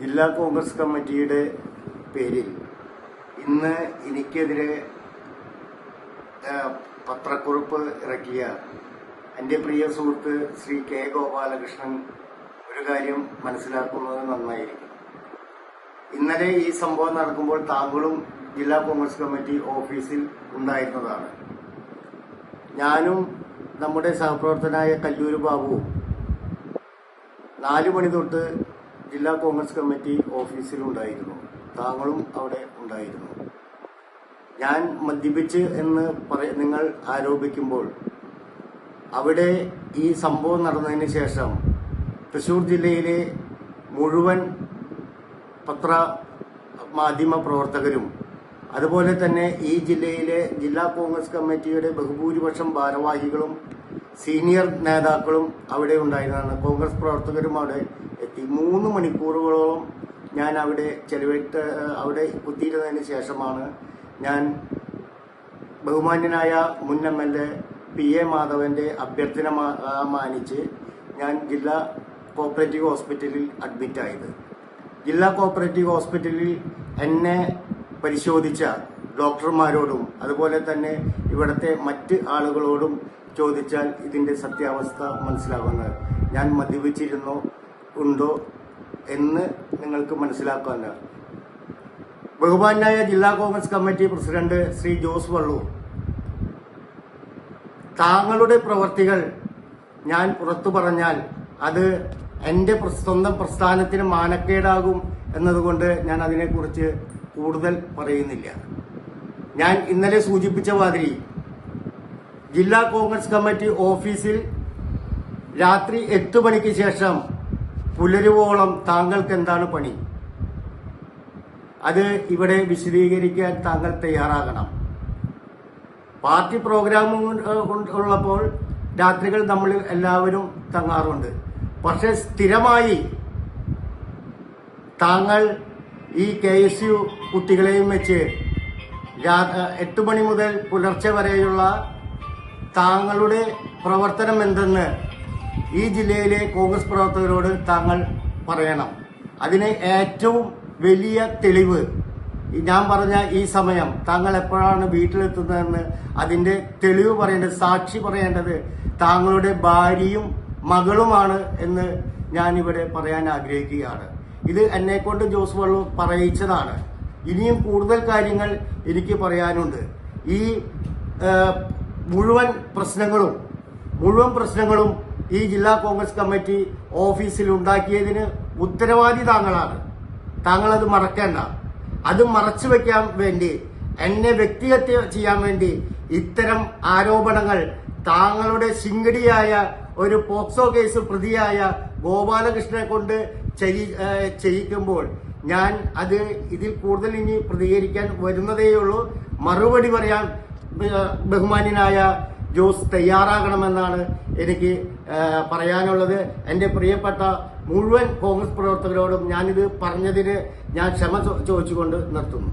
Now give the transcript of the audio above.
ജില്ലാ കോൺഗ്രസ് കമ്മിറ്റിയുടെ പേരിൽ ഇന്ന് എനിക്കെതിരെ പത്രക്കുറിപ്പ് ഇറക്കിയ എന്റെ പ്രിയ സുഹൃത്ത് ശ്രീ കെ ഗോപാലകൃഷ്ണൻ ഒരു കാര്യം മനസ്സിലാക്കുന്നത് നന്നായിരിക്കും. ഇന്നലെ ഈ സംഭവം നടക്കുമ്പോൾ താങ്കളും ജില്ലാ കോൺഗ്രസ് കമ്മിറ്റി ഓഫീസിൽ ഉണ്ടായിരുന്നതാണ്. ഞാനും നമ്മുടെ സഹപ്രവർത്തനായ കല്ലൂർ ബാബുവും നാലു മണി തൊട്ട് ജില്ലാ കോൺഗ്രസ് കമ്മിറ്റി ഓഫീസിൽ ഉണ്ടായിരുന്നു താങ്കളും അവിടെ ഉണ്ടായിരുന്നു. ഞാൻ മദ്യപിച്ച് എന്ന് പറയ നിങ്ങൾ ആരോപിക്കുമ്പോൾ അവിടെ ഈ സംഭവം നടന്നതിന് ശേഷം തൃശൂർ ജില്ലയിലെ മുഴുവൻ പത്ര മാധ്യമ പ്രവർത്തകരും അതുപോലെ തന്നെ ഈ ജില്ലയിലെ ജില്ലാ കോൺഗ്രസ് കമ്മിറ്റിയുടെ ബഹുഭൂരിപക്ഷം ഭാരവാഹികളും സീനിയർ നേതാക്കളും അവിടെ ഉണ്ടായിരുന്നതാണ്. കോൺഗ്രസ് പ്രവർത്തകരും അവിടെ എത്തി. മൂന്ന് മണിക്കൂറുകളോളം ഞാൻ അവിടെ ചെലവിട്ട് അവിടെ കുത്തിയിരുന്നതിന് ശേഷമാണ് ഞാൻ ബഹുമാന്യനായ മുൻ M L A P A മാധവന്റെ അഭ്യർത്ഥന മാനിച്ച് ഞാൻ ജില്ലാ കോപ്പറേറ്റീവ് ഹോസ്പിറ്റലിൽ അഡ്മിറ്റായത് ജില്ലാ കോപ്പറേറ്റീവ് ഹോസ്പിറ്റലിൽ എന്നെ പരിശോധിച്ച ഡോക്ടർമാരോടും അതുപോലെ തന്നെ ഇവിടുത്തെ മറ്റ് ആളുകളോടും ചോദിച്ചാൽ ഇതിന്റെ സത്യാവസ്ഥ മനസ്സിലാകുന്നത്. ഞാൻ മദ്യപിച്ചിരുന്നോ. ഉണ്ടോ എന്ന് നിങ്ങൾക്ക് മനസ്സിലാക്കാമല്ലോ ബഹുമാനായ ജില്ലാ കോൺഗ്രസ് കമ്മിറ്റി പ്രസിഡന്റ് ശ്രീ ജോസ് വള്ളൂർ താങ്കളുടെ പ്രവർത്തികൾ ഞാൻ പുറത്തു പറഞ്ഞാൽ അത് പ്ര- സ്വന്തം പ്രസ്ഥാനത്തിന് മാനക്കേടാകും എന്നതുകൊണ്ട് ഞാൻ അതിനെക്കുറിച്ച് കൂടുതൽ പറയുന്നില്ല. ഞാൻ ഇന്നലെ സൂചിപ്പിച്ച മാതിരി ജില്ലാ കോൺഗ്രസ് കമ്മിറ്റി ഓഫീസിൽ രാത്രി എട്ട് മണിക്ക് ശേഷം പുലരുവോളം താങ്കൾക്ക് എന്താണ് പണി? അത് ഇവിടെ വിശദീകരിക്കാൻ താങ്കൾ തയ്യാറാകണം. പാർട്ടി പ്രോഗ്രാം ഉള്ളപ്പോൾ രാത്രികൾ നമ്മൾ എല്ലാവരും തങ്ങാറുണ്ട്. പക്ഷെ സ്ഥിരമായി താങ്കൾ ഈ കെ എസ് യു കുട്ടികളെയും വെച്ച് എട്ട് മണി മുതൽ പുലർച്ചെ വരെയുള്ള താങ്കളുടെ പ്രവർത്തനം എന്തെന്ന് ഈ ജില്ലയിലെ കോൺഗ്രസ് പ്രവർത്തകരോട് താങ്കൾ പറയണം. അതിന് ഏറ്റവും വലിയ തെളിവ് ഞാൻ പറഞ്ഞ ഈ സമയം താങ്കൾ എപ്പോഴാണ് വീട്ടിലെത്തുന്നതെന്ന് അതിന്റെ തെളിവ് പറയേണ്ടത് സാക്ഷി പറയേണ്ടത് താങ്കളുടെ ഭാര്യയും മകളുമാണ് എന്ന് ഞാൻ ഇവിടെ പറയാൻ ആഗ്രഹിക്കുകയാണ്. ഇത് എന്നെ കൊണ്ട് ജോസ് വള്ളു പറയിച്ചതാണ്. ഇനിയും കൂടുതൽ കാര്യങ്ങൾ എനിക്ക് പറയാനുണ്ട്. ഈ മുഴുവൻ പ്രശ്നങ്ങളും മുഴുവൻ പ്രശ്നങ്ങളും ഈ ജില്ലാ കോൺഗ്രസ് കമ്മിറ്റി ഓഫീസിൽ ഉണ്ടാക്കിയതിന് ഉത്തരവാദി താങ്കളാണ്. താങ്കൾ അത് മറക്കേണ്ട. അത് മറച്ചു വെക്കാൻ വേണ്ടി എന്നെ വ്യക്തിഹത്യ ചെയ്യാൻ വേണ്ടി ഇത്തരം ആരോപണങ്ങൾ താങ്കളുടെ ശിങ്കടിയായ ഒരു പോക്സോ കേസ് പ്രതിയായ ഗോപാലകൃഷ്ണനെ കൊണ്ട് ചെയ്യിക്കുമ്പോൾ ഞാൻ അത് ഇതിൽ കൂടുതൽ ഇനി പ്രതികരിക്കാൻ വരുന്നതേയുള്ളൂ. മറുപടി പറയാൻ ബഹുമാന്യനായ ജോസ് തയ്യാറാകണമെന്നാണ് എനിക്ക് പറയാനുള്ളത് എന്റെ പ്രിയപ്പെട്ട മുഴുവൻ കോൺഗ്രസ് പ്രവർത്തകരോടും ഞാനിത് പറഞ്ഞതിന് ഞാൻ ക്ഷമ ചോദിച്ചുകൊണ്ട് നിർത്തുന്നു.